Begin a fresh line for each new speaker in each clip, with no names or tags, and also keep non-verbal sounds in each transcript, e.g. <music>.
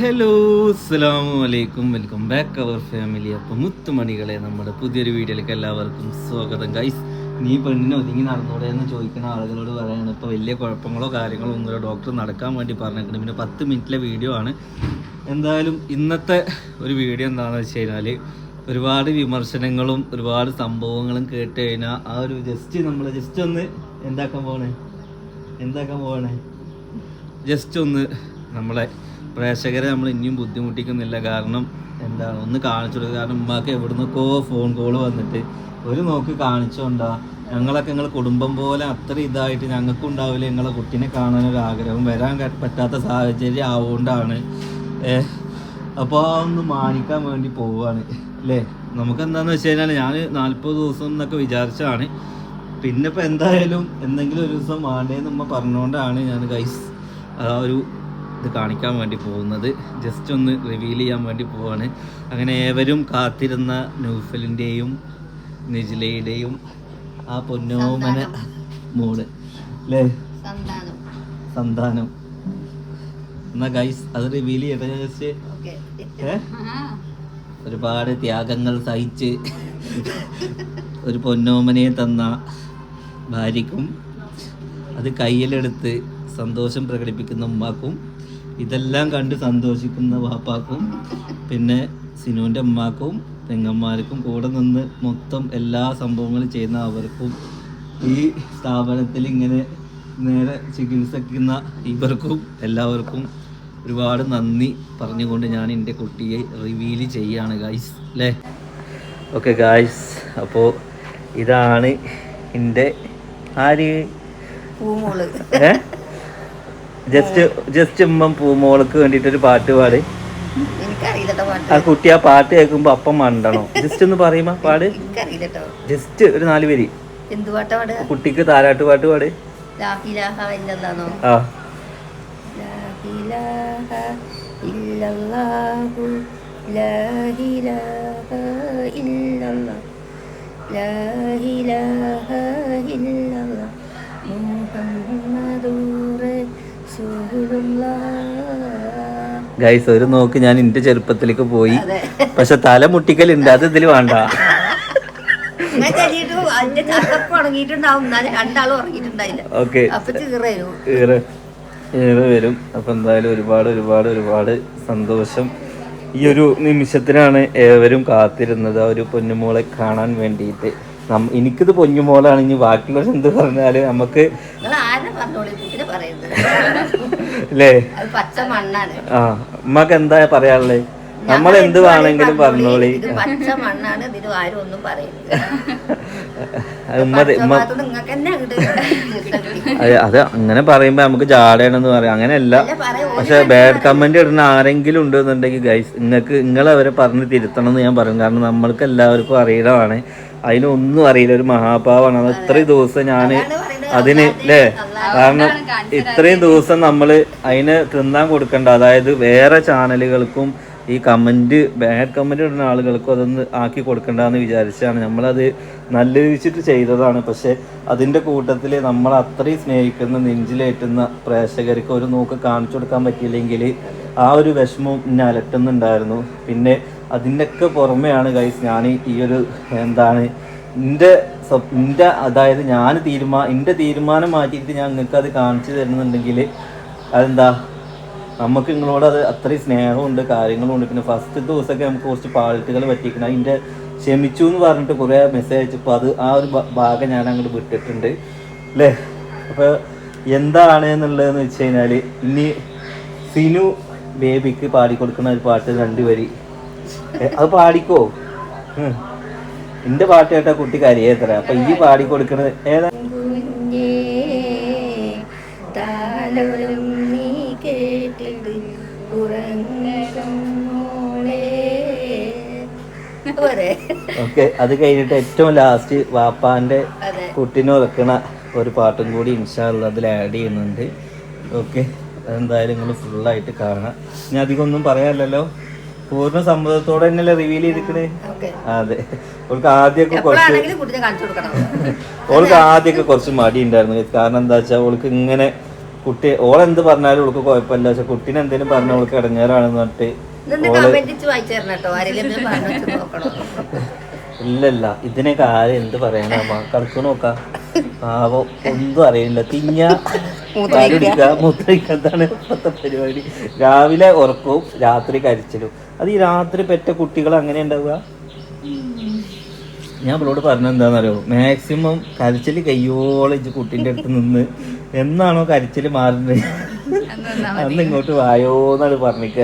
Hello അസ്സലാമു അലൈക്കും. Welcome back അവർ family അപ്പം മുത്തുമണികളെ നമ്മുടെ പുതിയൊരു വീഡിയോയിലേക്ക് എല്ലാവർക്കും സ്വാഗതം. ഗൈസ് നീ പെണ്ണിനെ ഒതുങ്ങി നടന്നൂടെ എന്ന് ചോദിക്കുന്ന ആളുകളോട് പറയാണ്. ഇപ്പോൾ വലിയ കുഴപ്പങ്ങളോ കാര്യങ്ങളോ ഒന്നുമില്ല. ഡോക്ടർ നടക്കാൻ വേണ്ടി പറഞ്ഞിട്ടുണ്ട്. പിന്നെ പത്ത് മിനിറ്റിലെ വീഡിയോ ആണ്. എന്തായാലും ഇന്നത്തെ ഒരു വീഡിയോ എന്താണെന്ന് വെച്ച് കഴിഞ്ഞാൽ ഒരുപാട് വിമർശനങ്ങളും ഒരുപാട് സംഭവങ്ങളും കേട്ട് കഴിഞ്ഞാൽ ആ ഒരു ജസ്റ്റ് നമ്മൾ ജസ്റ്റ് ഒന്ന് എന്താക്കാൻ പോകണേ എന്താക്കാൻ പോകണേ ജസ്റ്റ് ഒന്ന് നമ്മളെ പ്രേക്ഷകരെ നമ്മൾ ഇനിയും ബുദ്ധിമുട്ടിക്കുന്നില്ല. കാരണം എന്താണ് ഒന്ന് കാണിച്ചു കൊടുക്കുക കാരണം ഉമ്മാക്ക് എവിടുന്നൊക്കെ ഫോൺ കോൾ വന്നിട്ട് ഒരു നോക്കി കാണിച്ചോണ്ടാ. ഞങ്ങളൊക്കെ നിങ്ങൾ കുടുംബം പോലെ അത്ര ഇതായിട്ട് ഞങ്ങൾക്കും ഉണ്ടാവില്ല. ഞങ്ങളെ കുട്ടീനെ കാണാനൊരു ആഗ്രഹം വരാൻ പറ്റാത്ത സാഹചര്യം ആവുകൊണ്ടാണ് അപ്പോൾ ഒന്ന് മാനിക്കാൻ വേണ്ടി പോവുകയാണ് അല്ലേ? നമുക്ക് എന്താണെന്ന് വെച്ച് കഴിഞ്ഞാൽ ഞാൻ നാൽപ്പത് ദിവസം എന്നൊക്കെ വിചാരിച്ചതാണ്. പിന്നെ ഇപ്പം എന്തായാലും എന്തെങ്കിലും ഒരു ദിവസം വേണ്ടേന്ന് ഉമ്മ പറഞ്ഞുകൊണ്ടാണ് ഞാൻ ഗൈസ് ആ ഒരു ഇത് കാണിക്കാൻ വേണ്ടി പോകുന്നത്. ജസ്റ്റ് ഒന്ന് റിവീൽ ചെയ്യാൻ വേണ്ടി പോവാണ്. അങ്ങനെ ഏവരും കാത്തിരുന്ന നൂഫലിന്റെയും നിജിലയുടെയും ആ പൊന്നോമന മോൾ. അല്ലേ
സന്താനം.
സന്താനം. എന്നാ ഗൈസ് അത് റിവീൽ ചെയ്യട്ടെ ജസ്റ്റ്
ഓക്കെ.
ഒരുപാട് ത്യാഗങ്ങൾ സഹിച്ച് ഒരു പൊന്നോമനയെ തന്ന ഭാര്യയ്ക്കും അത് കയ്യിലെടുത്ത് സന്തോഷം പ്രകടിപ്പിക്കുന്ന ഉമ്മാക്കും ഇതെല്ലാം കണ്ട് സന്തോഷിക്കുന്ന വാപ്പാക്കും പിന്നെ സിനുവിന്റെ അമ്മാക്കും പെങ്ങന്മാർക്കും കൂടെ നിന്ന് മൊത്തം എല്ലാ സംഭവങ്ങളും ചെയ്യുന്ന അവർക്കും ഈ സ്ഥാപനത്തിൽ ഇങ്ങനെ നേരെ ചികിത്സിക്കുന്ന ഇവർക്കും എല്ലാവർക്കും ഒരുപാട് നന്ദി പറഞ്ഞുകൊണ്ട് ഞാൻ എന്റെ കുട്ടിയെ റിവീൽ ചെയ്യാണ് ഗായ്സ് അല്ലേ ഓക്കെ ഗായ്സ് അപ്പോൾ ഇതാണ് എന്റെ ആര്? ഏ? ജസ്റ്റ് ജസ്റ്റ് ഉമ്മം പൂമോൾക്ക് ഒരു പാട്ട് പാടി. ആ കുട്ടി ആ പാട്ട് കേൾക്കുമ്പോ അപ്പം മണ്ടണോ. ജസ്റ്റ് ഒന്ന് പറയുമ്പോ പാട്? ജസ്റ്റ് ഒരു നാല് പേര് കുട്ടിക്ക് താരാട്ട് പാട്ട് പാട്. ആ.
ഇല്ലല്ലാഹു. ഇലാഹ ഇല്ലല്ലാഹ്. ലാ ഇല്ലല്ലാഹ്
ഗൈസ് ഒരു നോക്ക് ഞാൻ എന്റെ ചെറുപ്പത്തിലേക്ക് പോയി. പക്ഷെ തല മുട്ടിക്കലുണ്ട് അത് ഇതിൽ വേണ്ട. വരും. അപ്പൊ എന്തായാലും ഒരുപാട് ഒരുപാട് ഒരുപാട് സന്തോഷം. ഈ ഒരു നിമിഷത്തിനാണ് ഏവരും കാത്തിരുന്നത്. ആ ഒരു പൊന്നുമോളെ കാണാൻ വേണ്ടിയിട്ട്. എനിക്കിത് പൊന്നുമോളാണ്. ഇനി ബാക്കിയുള്ളവർ എന്ത് പറഞ്ഞാൽ നമുക്ക്
പറയുന്നത്.
അല്ലേ
അത് പച്ച മണ്ണാണ്.
ആ ഉമ്മക്ക് എന്താ പറയാനുള്ളേ? നമ്മൾ എന്ത് വേണമെങ്കിലും പറഞ്ഞോളി.
ഇത് പച്ച മണ്ണാണ് ഇതിന് ആരും ഒന്നും
പറയില്ല
നിങ്ങൾക്ക് തന്നെ അങ്ങോട്ട്
അത് അത് അങ്ങനെ പറയുമ്പോ നമുക്ക് ജാടയാണെന്ന് പറയാം. അങ്ങനെയല്ല. പക്ഷെ ബാഡ് കമന്റ് ഇടുന്ന ആരെങ്കിലും ഉണ്ടെന്നുണ്ടെങ്കിൽ ഗൈസ് നിങ്ങൾക്ക് നിങ്ങൾ അവരെ പറഞ്ഞ് തിരുത്തണം എന്ന് ഞാൻ പറയും. കാരണം നമ്മൾക്ക് എല്ലാവർക്കും അറിയണമാണ് അതിനൊന്നും അറിയില്ല. ഒരു മഹാഭാവാണ് അത് ഇത്രയും ദിവസം ഞാൻ അതിന് അല്ലേ കാരണം ഇത്രയും ദിവസം നമ്മൾ അതിന് തിന്നാൻ കൊടുക്കണ്ട. അതായത് വേറെ ചാനലുകൾക്കും ഈ കമന്റ് ബാഡ് കമന്റ് ഇടുന്ന ആളുകൾക്കും അതൊന്ന് ആക്കി കൊടുക്കണ്ടെന്ന് വിചാരിച്ചാണ്. നമ്മളത് നല്ല രീതിച്ചിട്ട് ചെയ്തതാണ്. പക്ഷേ അതിന്റെ കൂട്ടത്തിൽ നമ്മൾ അത്രയും സ്നേഹിക്കുന്ന നെഞ്ചിലേറ്റുന്ന പ്രേക്ഷകർക്ക് ഒരു നോക്ക് കാണിച്ചു കൊടുക്കാൻ പറ്റിയില്ലെങ്കിൽ ആ ഒരു വിഷമം എന്നെ അലട്ടുന്നുണ്ടായിരുന്നു. പിന്നെ അതിന്റെയൊക്കെ പുറമെയാണ് ഗൈസ് ഞാൻ ഈ ഒരു എന്താണ് എന്റെ എന്റെ അതായത് ഞാൻ തീരുമാ എന്റെ തീരുമാനം മാറ്റിയിട്ട് ഞാൻ നിങ്ങൾക്ക് അത് കാണിച്ചു തരുന്നുണ്ടെങ്കിൽ അതെന്താ? നമുക്ക് നിങ്ങളോട് അത് അത്രയും സ്നേഹമുണ്ട് കാര്യങ്ങളുണ്ട് പിന്നെ ഫസ്റ്റ് ദിവസമൊക്കെ നമുക്ക് കുറച്ച് പാളിട്ടുകൾ പറ്റിക്കണം അതിന്റെ ക്ഷമിച്ചു എന്ന് പറഞ്ഞിട്ട് കുറേ മെസ്സേജ് അയച്ചപ്പോൾ അത് ആ ഒരു ഭാഗം ഞാൻ അങ്ങോട്ട് വിട്ടിട്ടുണ്ട്. അല്ലേ അപ്പോൾ എന്താണ് എന്നുള്ളതെന്ന് വെച്ച് കഴിഞ്ഞാൽ ഇനി സിനു ബേബിക്ക് പാടിക്കൊടുക്കുന്ന ഒരു പാട്ട് രണ്ട് വരി. അത് പാടിക്കോ. എന്റെ പാട്ട് കേട്ട കുട്ടി കരിയേത്ര അപ്പൊ ഈ
പാടി കൊടുക്കുന്നത് ഏതാ?
ഓക്കെ അത് കഴിഞ്ഞിട്ട് ഏറ്റവും ലാസ്റ്റ് വാപ്പാന്റെ കുട്ടിനെ വെക്കണ ഒരു പാട്ടും കൂടി ഇൻഷാല്ല അതിൽ ആഡ് ചെയ്യുന്നുണ്ട്. ഓക്കെ അതെന്തായാലും നിങ്ങൾ ഫുള്ളായിട്ട് കാണാം. ഞാൻ അധികം ഒന്നും പറയാനില്ലല്ലോ. പൂർണ സമ്മതത്തോടെ തന്നെയല്ലേ റിവീൽ ചെയ്തിക്കണേ അതെ. ഓൾക്ക് ആദ്യമൊക്കെ കുറച്ച് <laughs> ഓൾക്ക് ആദ്യമൊക്കെ കുറച്ച് മടി ഉണ്ടായിരുന്നു. കാരണം എന്താ വെച്ചാൽ ഓൾക്ക് ഇങ്ങനെ കുട്ടി ഓളെന്ത് പറഞ്ഞാലും ഓൾക്ക് കുഴപ്പമില്ല. പക്ഷെ കുട്ടീനെ എന്തെങ്കിലും പറഞ്ഞാൽ ഓൾക്ക് ഇടങ്ങേറാണെന്ന് പറഞ്ഞിട്ട് ഇല്ലല്ല. ഇതിനൊക്കെ ആരും എന്ത് പറയാനാ? കളിച്ചു നോക്കാം. പാവം ഒന്നും അറിയില്ല. തിങ്ങ എന്താണ് ഇപ്പോഴത്തെ പരിപാടി. രാവിലെ ഉറക്കവും രാത്രി കരിച്ചിലും. അത് ഈ രാത്രി പെറ്റ കുട്ടികൾ അങ്ങനെ ഉണ്ടാവുക? ഞാൻ അവളോട് പറഞ്ഞെന്താണെന്നറിയോ മാക്സിമം കരച്ചിൽ കയ്യോളം ഇജ്ജ് കുട്ടീന്റെ അടുത്ത് നിന്ന് എന്നാണോ കരച്ചിൽ മാറുന്നത്? അന്ന് ഇങ്ങോട്ട് വായോന്നാണ് പറഞ്ഞിക്ക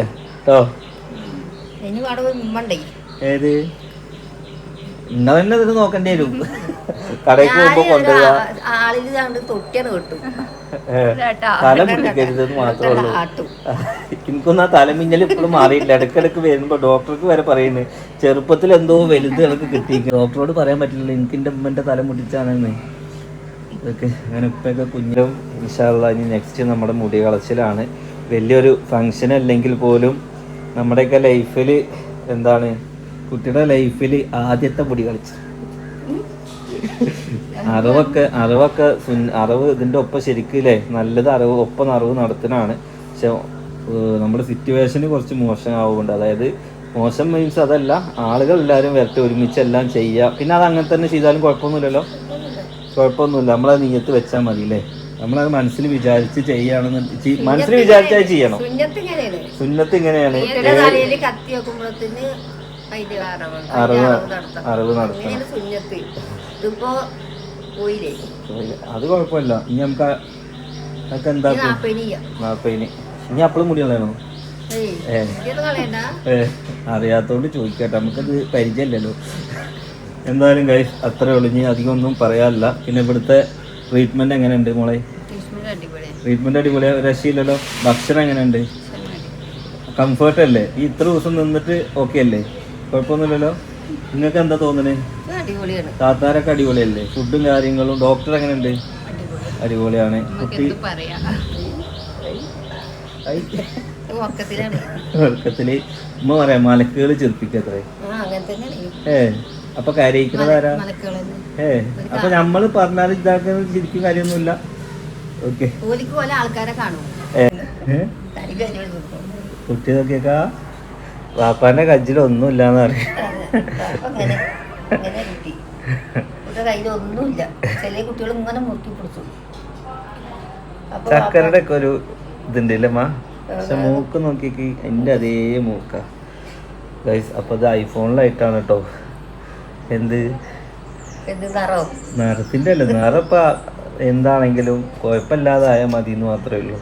കേട്ടോ ഏത്? ഇന്ന തന്നെ ഇത് നോക്കേണ്ടി വരും. കടയ്ക്ക് പോകുമ്പോ കൊണ്ടുപോവാ
ആളിൽ കണ്ട് തൊട്ടിയാണ് കിട്ടും
തല മാത്രമേ ഉള്ളൂ. <laughs> എനിക്കൊന്നും ആ തലമിന്നൽ ഇപ്പോഴും മാറിയില്ല ഇടയ്ക്കിടയ്ക്ക് വരുമ്പോ ഡോക്ടർക്ക് വരെ പറയുന്നത് ചെറുപ്പത്തിൽ എന്തോ വലുത് എനിക്ക് കിട്ടി ഡോക്ടറോട് പറയാൻ പറ്റില്ല എനിക്ക് എന്റെ ഉമ്മന്റെ തല മുട്ടിച്ചാണെന്ന്. ഇതൊക്കെ അങ്ങനെ ഇപ്പൊക്കെ കുഞ്ഞും ഇൻഷാല്ല ഇനി നെക്സ്റ്റ് നമ്മുടെ മുടി കളച്ചിലാണ് വലിയൊരു ഫങ്ഷൻ അല്ലെങ്കിൽ പോലും നമ്മുടെയൊക്കെ ലൈഫിൽ എന്താണ് കുട്ടിയുടെ ലൈഫിൽ ആദ്യത്തെ മുടി കളിച്ചു അറിവൊക്കെ അറിവൊക്കെ അറിവ് ഇതിന്റെ ഒപ്പം ശരിക്കില്ലേ നല്ലത് അറിവ് ഒപ്പം അറിവ് നടത്തുന്നതാണ്. പക്ഷെ നമ്മുടെ സിറ്റുവേഷന് കുറച്ച് മോശമാവുന്നുണ്ട്. അതായത് മോശം മീൻസ് അതല്ല ആളുകൾ എല്ലാവരും വരട്ടെ ഒരുമിച്ച് എല്ലാം ചെയ്യുക പിന്നെ അത് അങ്ങനെ തന്നെ ചെയ്താലും കുഴപ്പമൊന്നുമില്ലല്ലോ? കുഴപ്പമൊന്നുമില്ല. നമ്മളത് നീയത്ത് വെച്ചാൽ മതി അല്ലേ നമ്മളത് മനസ്സിൽ വിചാരിച്ച് ചെയ്യണം മനസ്സിൽ വിചാരിച്ചാൽ ചെയ്യണം.
സുന്നത്ത് ഇങ്ങനെയാണ്. അറിവ്
അറിവ്
നടത്തണം. ഇതിപ്പോ പോയില്ലേ?
അത് കുഴപ്പമില്ല. ഇനി നമുക്ക് എന്താ നാപ്പതിന് ഇനി അപ്പളും മുടി കളയണോ അറിയാത്തോണ്ട് ചോദിക്കട്ടെ. നമുക്കത് പരിചയമില്ലല്ലോ. എന്തായാലും ഗൈസ് അത്രേ ഉള്ളൂ. ഇനി അധികം ഒന്നും പറയാനില്ല. പിന്നെ ഇവിടുത്തെ ട്രീറ്റ്മെന്റ് എങ്ങനെയുണ്ട് മോളെ? ട്രീറ്റ്മെന്റ് അടിപൊളിയാ. രക്ഷയില്ലല്ലോ. ഭക്ഷണം എങ്ങനെയുണ്ട്? കംഫർട്ട് അല്ലേ? ഈ ഇത്ര ദിവസം നിന്നിട്ട് ഓക്കെ അല്ലേ? കുഴപ്പമൊന്നുമില്ലല്ലോ. നിങ്ങൾക്ക് എന്താ
തോന്നണേ?
താത്താരൊക്കെ അടിപൊളിയല്ലേ? ഫുഡും കാര്യങ്ങളും ഡോക്ടർ എങ്ങനെയുണ്ട്? അടിപൊളിയാണ്. കുട്ടി ഉറക്കത്തിൽ. ഉമ്മ പറയാ മലക്കുകൾ ചെറുപ്പിക്കത്രേ. ഏ അപ്പൊ കരയിക്കുന്നത് ആരാ? ഏ അപ്പൊ നമ്മൾ പറഞ്ഞാൽ ഇതാക്കുന്നത് ശരിക്കും കാര്യമൊന്നുമില്ല. ഓക്കെ. കുട്ടി നോക്കിയേക്കാ. വാപ്പാന്റെ കജ്ജിൽ പറയും.
ചില കുട്ടികൾ ഇങ്ങനെ മുറുക്കി പിടിച്ചു. അപ്പൊ
ചക്കരയുടെ ഒക്കെ ഒരു ഇതുണ്ട് മാ? പക്ഷെ മൂക്ക് നോക്കിക്ക് എന്റെ അതേ മൂക്ക. ഗൈസ് അപ്പൊ ഇത് ഐഫോണിലായിട്ടാണ് കേട്ടോ എന്ത്?
എന്ത് നിറോ?
നിറത്തിന്റെ അല്ല നിറപ്പ. എന്താണെങ്കിലും കുഴപ്പമില്ലാതായാൽ മതി എന്ന് മാത്രമേ ഉള്ളൂ.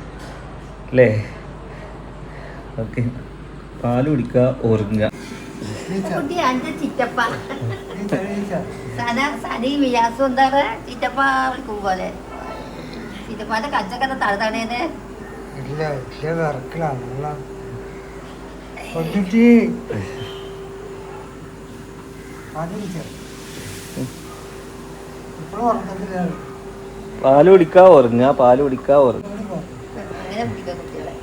അല്ലേ? ഓക്കെ. പാൽ കുടിക്കുക
ഓർക്കുക <laughs> ചിറ്റപ്പ. വിളിക്കും പോലെ. ചിറ്റപ്പാന്റെ
ഇല്ല ഇല്ല വിറക്കലാണ്
പാൽ കുടിക്കാ ഉറങ്ങ പാൽ
കുടിക്കാ പിടിക്കാം കുട്ടികളെ.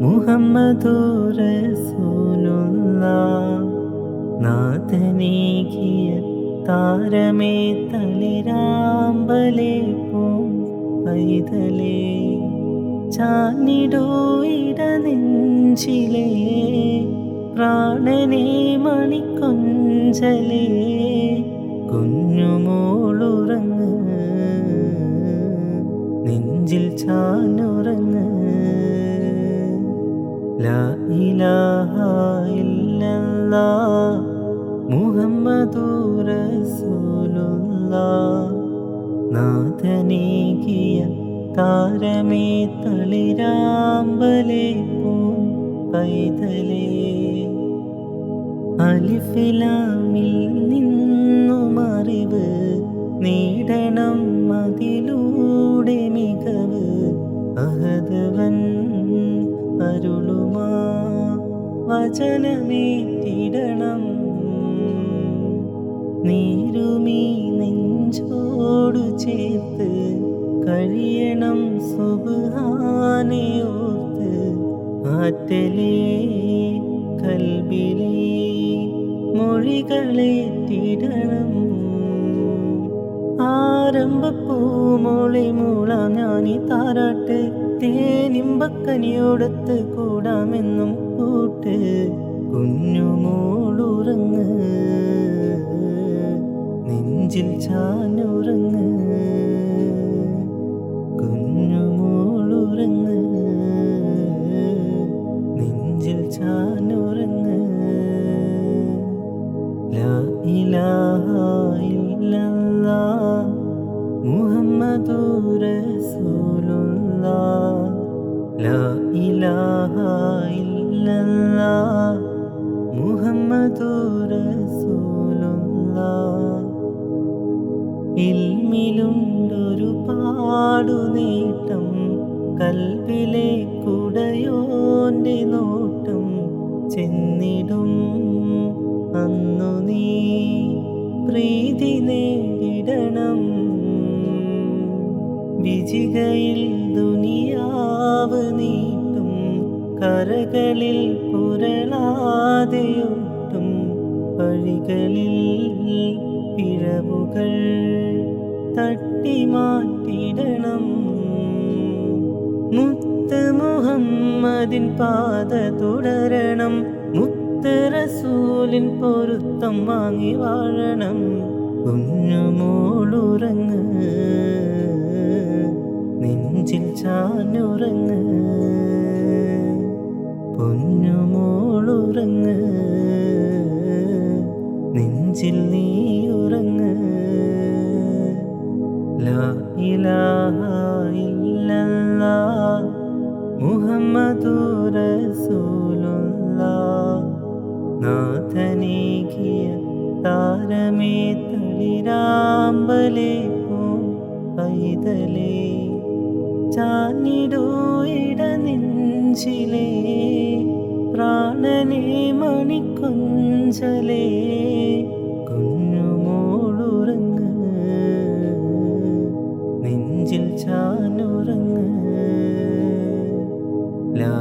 മുഹമ്മദുർ റസൂലുള്ളാഹ്. നാഥനേകിയ താരമേ തളിരാമ്പലേ പോ പൈതലേ. ചാനിടോ ഇടനെഞ്ചിലേ പ്രാണനെ മണിക്കൊഞ്ചലേ. കുഞ്ഞുമോളുറങ്ങ് നെഞ്ചിൽ ചാനുറങ്ങ്. മുഹമ്മദുർ റസൂലുള്ളാഹ് നാഥനേകിയ താരമേ തളിരാമ്പലേ പോ പൈതലേ. അലിഫിലാമിൽ നിന്നും അറിവ് നേടണം അതിലൂടെ മികവ്. അഹദവൻ അരുളുമാ വചനമേറ്റിടണം. നീരുമീ നെഞ്ചോടു ചേർത്ത് കഴിയണം സുബാനെ ഓർത്ത്. ആറ്റലേ
മൊഴികളേറ്റിടണം. ആരംഭപ്പൂമോളെ മൂള ഞാനീ താരാട്ട്. തേനിമ്പക്കനിയോടത്ത് കൂടാമെന്നും കൂട്ട്. കുഞ്ഞുമോളുറങ്ങ്. നെഞ്ചിൽ ചാനുറങ്ങ് കുഞ്ഞുമോളുറങ്ങ്. നെഞ്ചിൽ ചാനുറങ്ങ് ലാ ഇലാഹ ഇല്ലല്ലാഹ് മുഹമ്മദുർ റസൂലുള്ള ലാ ഇലാഹ ഇല്ലല്ലാഹ് മുഹമ്മദു റസൂലുള്ള ഇൽമിലുണ്ടൊരു പാടു നേട്ടം കൽവിലെ കുടയോന്റെ നോട്ടം ചെന്നിടും അന്നു നീ. പ്രീതി നേടിടണം വിജികയിൽ ദുനിയാവ് നീട്ടും കരകളിൽ പുരളാതെയൊട്ടും വഴികളിൽ പിഴവുകൾ തട്ടി മാറ്റിടണം മുത്ത് മുഹമ്മദിൻ പാത തുടരണം മുത്ത് റസൂലിൻ പൊരുത്തം വാങ്ങി വാഴണം കുഞ്ഞുമോളുറങ്ങ്. നെഞ്ചിൽ ചാനുറങ്ങ് പൊന്നുമോളുറങ്ങ് നെഞ്ചിൽ നീ ഉറങ്ങ് മുഹമ്മദുർ റസൂലുള്ളാഹ് നാഥനേകിയ താരമേ തളിരാമ്പലേ പൈതലേ. ചാനിടൂ ഇടനെഞ്ചിലേ പ്രാണനെ മണിക്കുഞ്ചലേ കുഞ്ഞുമോളുറങ്ങ് നെഞ്ചിൽ ചാനുറങ്ങ് ലാ